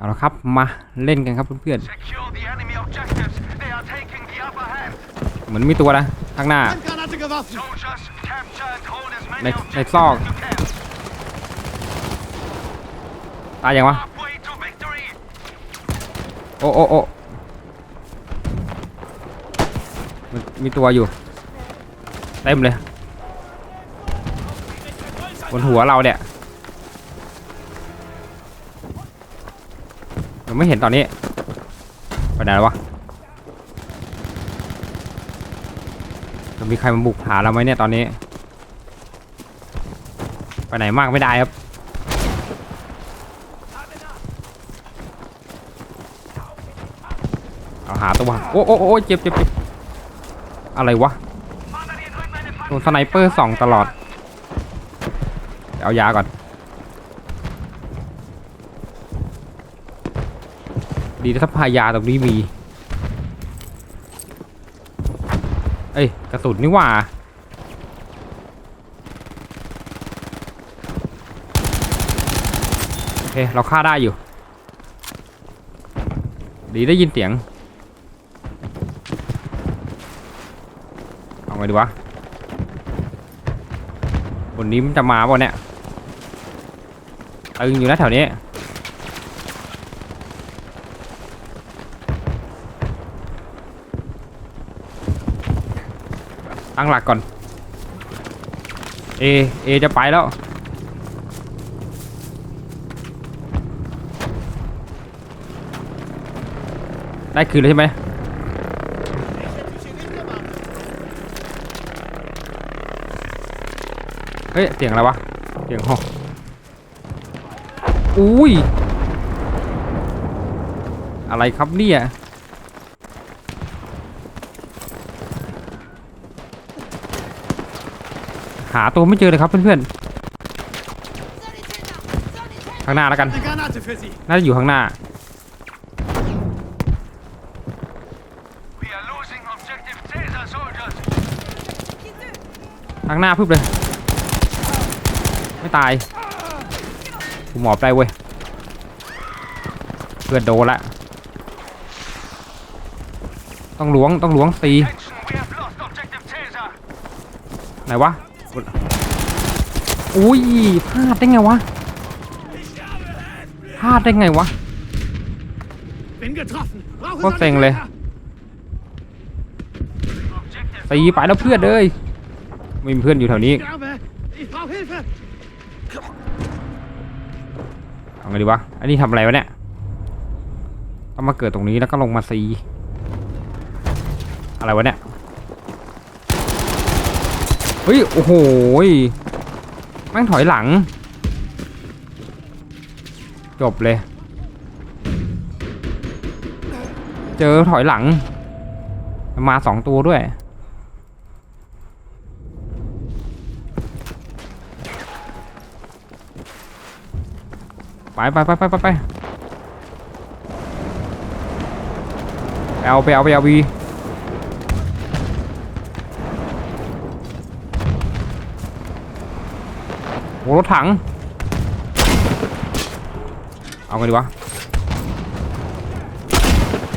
เอาละครับมาเล่นกันครับเพื่อน Secure the enemy objectives. They are taking the upper hand. ๆเหมือนมีตัวนะข้างหน้า Handgranate geworfen! Soldiers, capture and hold as many Next- objectives next song. as you can. ตายยังวะ Halfway to victory. โอ้โอ้โอ้มันมีตัวอยู่เต็มเลยบนหัวเราเนี่ย เราไม่เห็นตอนนี้ไปไหนแล้ววะจะมีใครมาบุกหาเราไหมเนี่ยตอนนี้ ไปไหนมากไม่ได้ครับเอาหาตัวโอ้โอ้โอ้เจ็บเจ็บเจ็บอะไรวะโดนสไนเปอร์ส่องตลอดเอายาก่อน ดีนะถ้าพายาตรงนี้มี เอ้ยกระสุนนี่หว่าโอเคเราฆ่าได้อยู่ ดีได้ยินเสียง เอาไงดีวะบนนี้มันจะมาป่ะเนี่ยตึงอยู่นะแถวนี้ ตั้งหลักก่อน เอ เอจะไปแล้ว ได้คืนแล้วใช่ไหมเฮ้ย เสียงอะไรวะ เสียงหอกอุ้ย อะไรครับเนี่ย หาตัวไม่เจอเลยครับเพื่อนๆข้างหน้าแล้วกัน Eine Granate für Sie! น่าจะอยู่ข้างหน้า We are losing objective Caesar, soldiers. ข้างหน้าพึบเลย ไม่ตายกูหมอบได้เว้ยเพื่อนโดนละ ต้องหลวงต้องหลวงตี Attention, we have lost objective Caesar. ไหนวะ อุ้ยพลาดได้ไงวะพลาดได้ไงวะ Bin getroffen! Brauche Was denn, Le? Objective ตีไปแล้วเพื่อนเลยไม่มีเพื่อนอยู่แถวนี้ Ich glaube, ich brauche Hilfe! เอาไงดีวะ อันนี้ทำอะไรวะเนี่ยต้องมาเกิดตรงนี้แล้วก็ลงมาซี อะไรวะเนี่ย เฮ้ย โอ้โหแม่งถอยหลัง จบเลย เจอถอยหลัง มาสองตัวด้วย ไปไปไปไปไปไปเอาไปเอาไปเอาวี โหรถถัง เอาไงดีวะ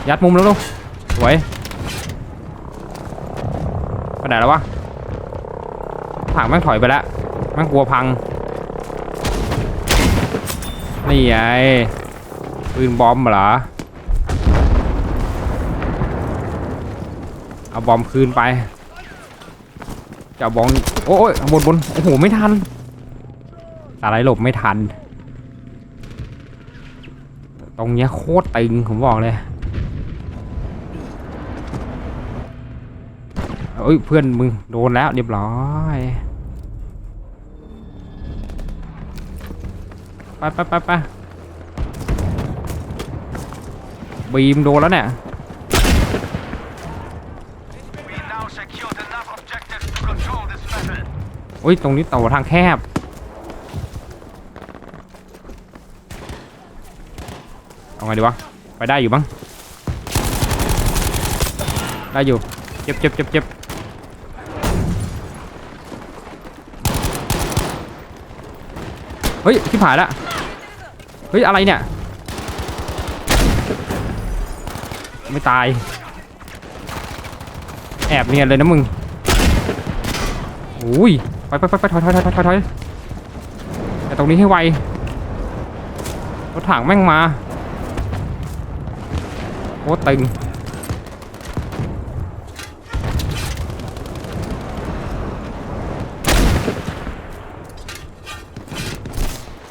ยัดมุมแล้วลูกสวยไปไหนแล้ววะ ถังแม่งถอยไปแล้วแม่งกลัวพัง นี่ไงปืนบอมเหรอ เอาบอมคืนไปจะบอมโอ้ยบนบนโอ้โห ไม่ทัน สไลด์หลบไม่ทัน ตรงเนี้ยโคตรตึงผมบอกเลยเอ้ยเพื่อนมึงโดนแล้วเรียบร้อยไปไปไปไปบีมโดนแล้วเนี่ย We now secured enough objectives to control this battle. โอ้ยตรงนี้ต่อทางแคบ เอาไงดีวะ ไปได้อยู่บ้างได้อยู่ เจ็บเจ็บเจ็บเจ็บเฮ้ยที่ผายละ เฮ้ย อะไรเนี่ย ไม่ตาย แอบเนียนเลยนะมึงอุ้ยไปไปไปไปถอยถอยถอยถอยถอยแต่ตรงนี้ให้ไวรถถังแม่งมา โคตรตึง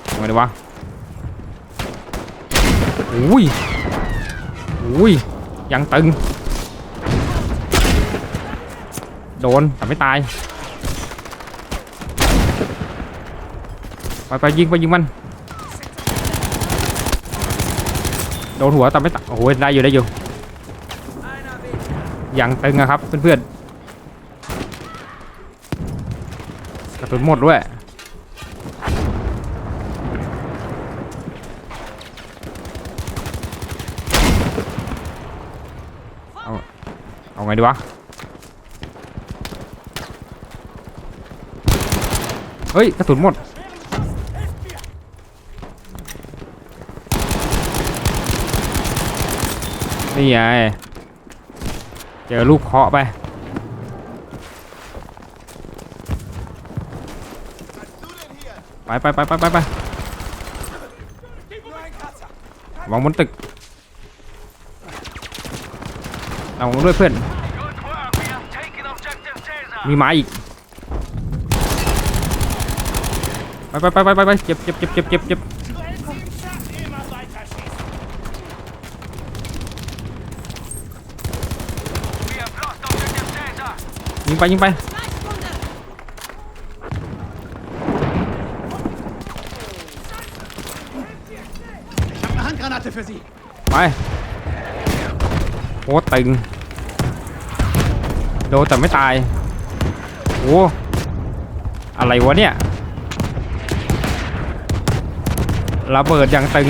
ทำไงดีวะอุ้ยอุ้ยยังตึง โดนแต่ไม่ตายไปไปยิงไปยิงมันโดนหัวแต่ไม่ตายโอ้โหได้อยู่ได้อยู่ยังตึงอะครับเพื่อนๆกระสุนหมดด้วยเอาเอาไงดีวะเฮ้ยกระสุนหมด นี่ไง เจอลูกเคาะไป ไปไปไปไปไปไปวางบนตึกเอาด้วยเพื่อน มีไม้อีก ไปไปไปไปไปไปเจ็บเจ็บเจ็บเจ็บเจ็บเจ็บ We have lost objective Caesar. ยิง ไปยิงไป Ich habe eine Handgranate für Sie. ไปโอ้ตึงโดนแต่ไม่ตายโอ้อะไรวะเนี่ยระเบิดอย่างตึง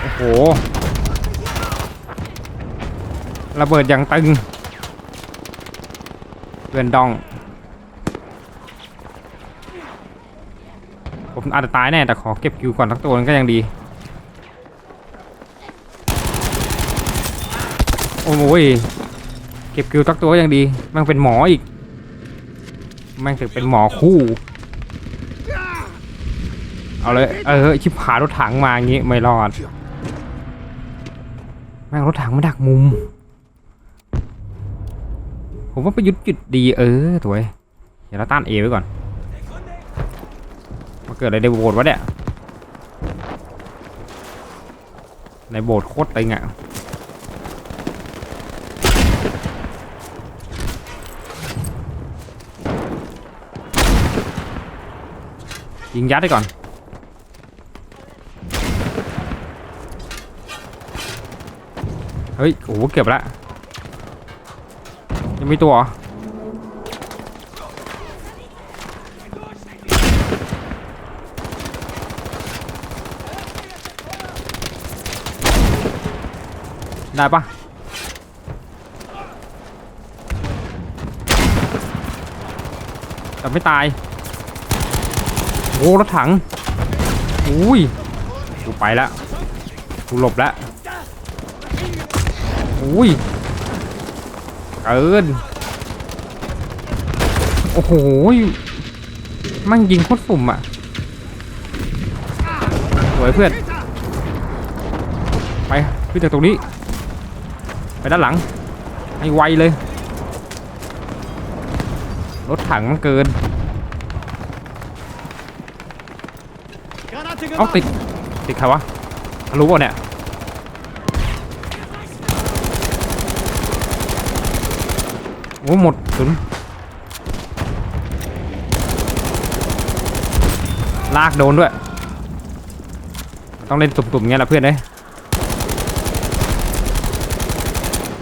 โอ้โหระเบิดอย่างตึง เพื่อนดอง ผมอาจจะตายแน่แต่ขอเก็บคิวก่อนทั้งตัวนึงก็ยังดี โอ้ยเก็บคิวตักตัวก็ยังดีแม่งเป็นหมออีกแม่งถึงเป็นหมอคู่ เอาเลย เออชิบหายรถถังมาอย่างงี้ไม่รอด แม่งรถถังมาดักมุม ผมว่าประยุทธ์จุดดีเออถวยเดี๋ยวเราต้านเอไว้ก่อนมาเกิดอะไรในโบสถ์วะเนี่ยในโบสถ์โคตรตึงอะยิงยัดได้ก่อนเฮ้ยโอ้โหเก็บละ ยังมีตัวได้ปะแต่ไม่ตาย โอ้รถถัง อุ้ย กูไปแล้วกูหลบแล้วอุ้ย เกิน โอ้โห มั่งยิงโคตรสุ่มอะ สวยเพื่อน ไปขึ้นจากตรงนี้ ไปด้านหลัง ให้ไวเลย รถถังมันเกิน เอาติด ติดใครวะรู้ป่ะเนี่ย อ้หมดสุนลากโดนด้วย ต้องเล่นตุ่มๆเงี้ยแหละเพื่อนเอ้ย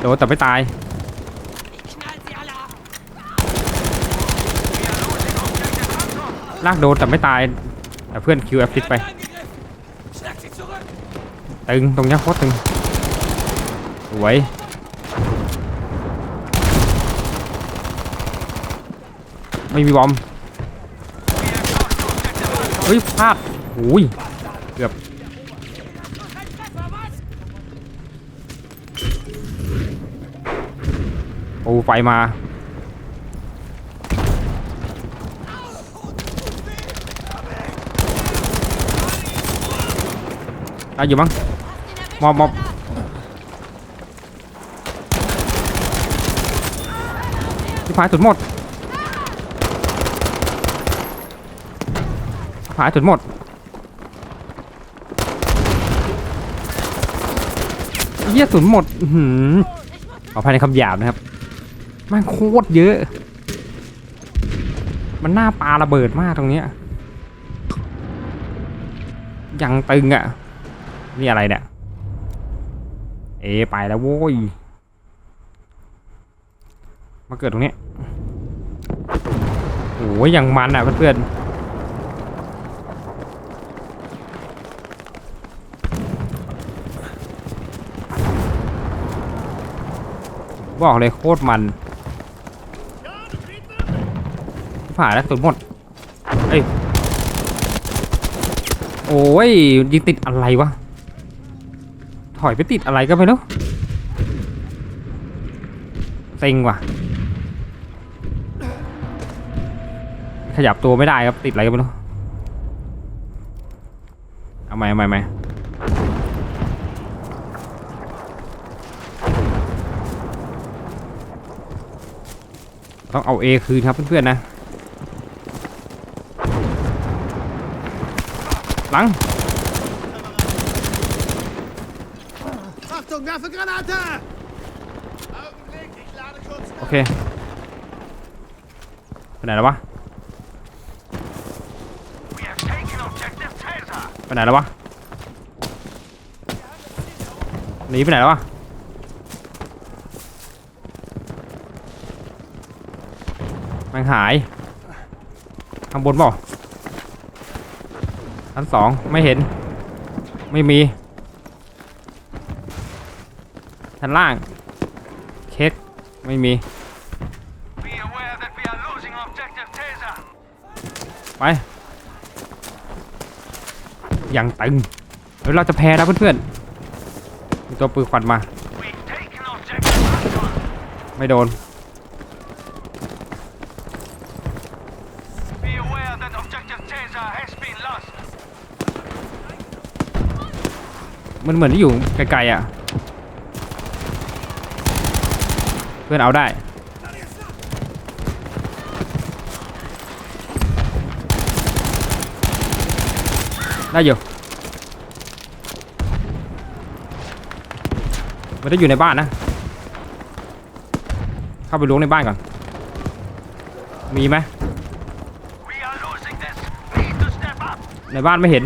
โดนแต่ไม่ตาย ลากโดนแต่ไม่ตายแต่เพื่อนคิวแอฟติดไป ตึงตรงนี้โคตรตึงสวย ไม่มีบอมเฮ้ยพลาดโอ้ยเกือบโอ้ไฟมาอะอยู่มั้งมอบมอบที่พายสุดหมด พายสุดหมดเหี้ยสุนหมดอื้ออขอภายในคำหยาบนะครับ มันโคตรเยอะ มันหน้าปลาระเบิดมากตรงเนี้ยยังตึงอะ นี่อะไรเนี่ย เอไปแล้วโว้ย มาเกิดตรงนี้โอ้ยยังมันอะเพื่อนๆ บอกเลยโคตรมันผ่านแล้วสุดหมดเอ้ยโอ้ยยิงติดอะไรวะ ถอยไปติดอะไรก็ไม่รู้เซ็งว่ะ ขยับตัวไม่ได้ครับติดอะไรก็ไม่รู้ เอาใหม่เอาใหม่เอาใหม่ ต้องเอา A คืนครับเพื่อนๆนะ หลังโอเคไปไหนแล้ววะไปไหนแล้ววะหนีไปไหนแล้ววะ มันหายข้างบนเปล่ชั้นสองไม่เห็น ไม่มีชั้นล่าง เช็คไม่มี ไป อยังตึงเฮ้ยเราจะแพ้แล้วเพื่อนๆมีตัวปืนควันมา ไม่โดน มันเหมือนที่อยู่ไกลๆอะ เพื่อนเอาได้ ได้อยู่ม่ได้อยู่ในบ้านนะ เข้าไปล้วงในบ้านก่อน มีไหมในบ้านไม่เห็น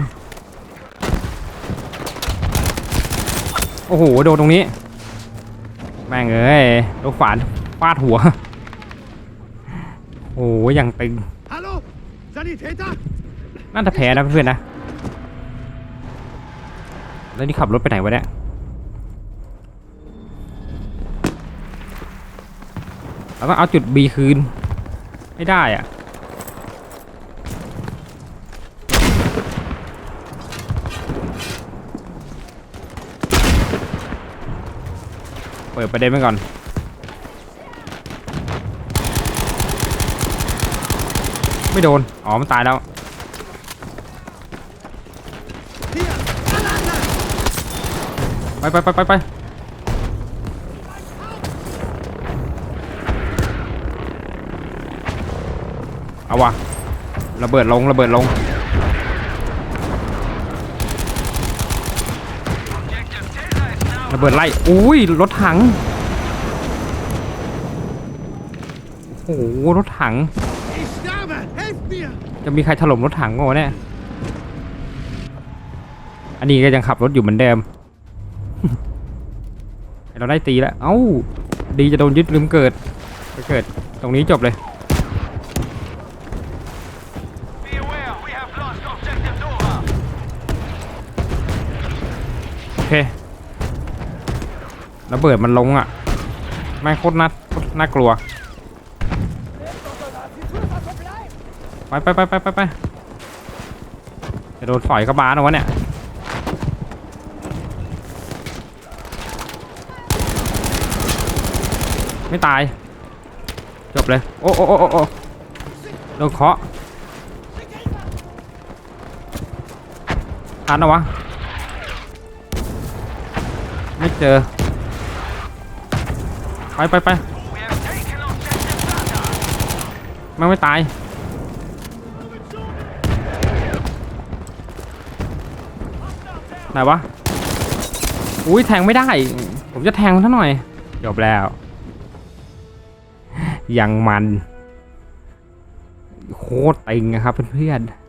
โอ้โห โดนตรงนี้ แม่งเอ้ยลูกฝานฟาดหัว โอ้โหยังตึง Hallo? Sanitäter? น่าจะแพ้นะเพื่อนๆนะ แล้วนี่ขับรถไปไหนวะเนี่ย เราต้องเอาจุด B คืนให้ได้อะ ปิดประเด็นไปก่อน ไม่โดน อ๋อ มันตายแล้ว ไปไปไปไปไปเอาวะระเบิดลง ระเบิดลง ระเบิดไล่ อุ้ย รถถัง โอ้โห รถถัง จะมีใครถล่มรถถังมั้งวะเนี่ย อันนี้ก็ยังขับรถอยู่เหมือนเดิม เราได้ตีแล้ว เอ้า ดีจะโดนยึดลืมเกิดไปเกิด ตรงนี้จบเลยโอเค ระเบิดมันลงอะแม่งโคตรน่าน่ากลัว ไปไปไปไปไปไปจะโดนฝอยกระบาลนะวะเนี่ยไม่ตาย จบเลยโอ้โอ้โอ้โอ้โอ้โดนเคาะทันนะวะ ไม่เจอ ไปไปไป We have taken objective Bravo. ไม่ไม่ตาย ไหนวะ อุ้ยแทงไม่ได้ ผมจะแทงซะหน่อย จบแล้ว ยังมัน โคตรติงนะครับเพื่อนๆ